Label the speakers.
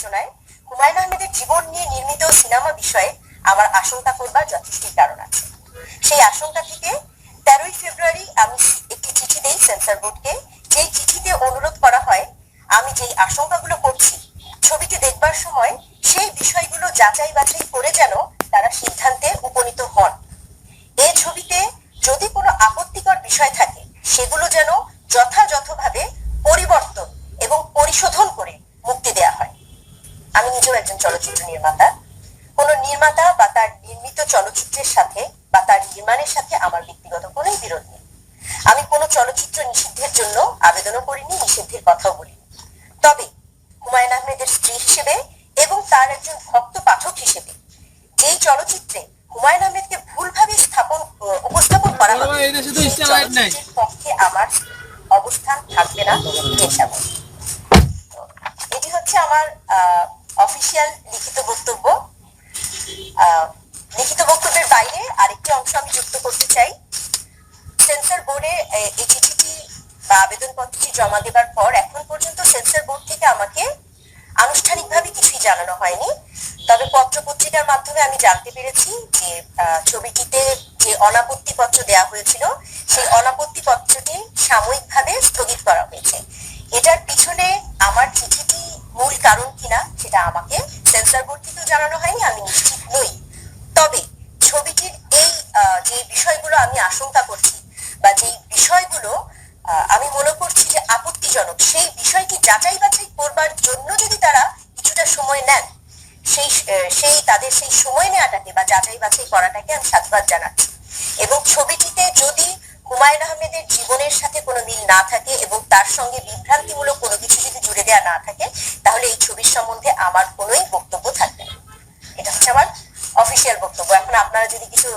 Speaker 1: বিবেচনায় হুমায়ুন আহমেদের জীবন নিয়ে নির্মিত সিনেমা বিষয়ে আমার আশঙ্কা করবার যথেষ্ট কারণ আছে। সেই আশঙ্কা থেকে তেরোই ফেব্রুয়ারি আমি একটি চিঠি দেই সেন্সর বোর্ডকে। যেই চিঠিতে অনুরোধ করা হয়, আমি যেই আশঙ্কাগুলো করছি, ছবিটি দেখবার সময় সেই বিষয়গুলো যাচাই বাছাই করে যেন তারা সিদ্ধান্তে উপনীত হন। এই ছবিতে যদি কোনো আপত্তিকর বিষয় থাকে, সেগুলো যেন যথাযথভাবে পরিবর্তন এবং পরিশোধন করে মুক্তি দেয়া হয় আমি নিজেও একজন চলচ্চিত্র নির্মাতা। কোনো নির্মাতা বা তার নির্মিত চলচ্চিত্রের সাথে বা তার নির্মাণের সাথে আমার ব্যক্তিগত কোনো বিরোধ নেই। আমি কোনো চলচ্চিত্র নিষিদ্ধের জন্য আবেদনও করিনি নিষিদ্ধের কথাও বলিনি। তবে হুমায়ুন আহমেদের স্ত্রী হিসেবে এবং তার একজন ভক্ত পাঠক হিসেবে যেই চলচ্চিত্রে হুমায়ুন আহমেদকে ভুলভাবে স্থাপন উপস্থাপন করা। চলচ্চিত্রের পক্ষে আমার অবস্থান থাকবে না এটি হচ্ছে আমার অফিসিয়াল লিখিত বক্তব্য। লিখিত বক্তব্যের বাইরে আরেকটি অংশ আমি যুক্ত করতে চাই। সেন্সর বোর্ডে এই চিঠিটি বা আবেদনপত্রটি জমা দেবার পর এখন পর্যন্ত সেন্সর বোর্ড থেকে আমাকে আনুষ্ঠানিকভাবে কিছুই জানানো হয়নি। তবে পত্র পত্রিকার মাধ্যমে আমি জানতে পেরেছি যে ছবিটিতে যে অনাপত্তি পত্র দেওয়া হয়েছিল, সেই অনাপত্তি জানানো হয়নি, আমি নিশ্চিত নই। তবে ছবিটির এই যে বিষয়গুলো আমি আশঙ্কা করছি বা যে বিষয়গুলো আমি মনে করছি যে আপত্তিজনক, সেই বিষয়টি যাচাই বাছাই করবার জন্য যদি তারা কিছুটা সময় নেন, সেই সেই, তাদের সেই সময় নেওয়াটাকে বা যাচাই বাছাই করাটাকে আমি সাধুবাদ জানাচ্ছি। এবং ছবিটিতে যদি হুমায়ুন আহমেদের জীবনের সাথে কোনো মিল না থাকে এবং তার সঙ্গে বিভ্রান্তিমূলক কোনো কিছু যদি জুড়ে দেওয়া না থাকে, তাহলে এই ছবির সম্বন্ধে আমার কোনোই বক্তব্য থাকবে না এটা হচ্ছে আমার অফিসিয়াল বক্তব্য এখন আপনারা যদি কিছু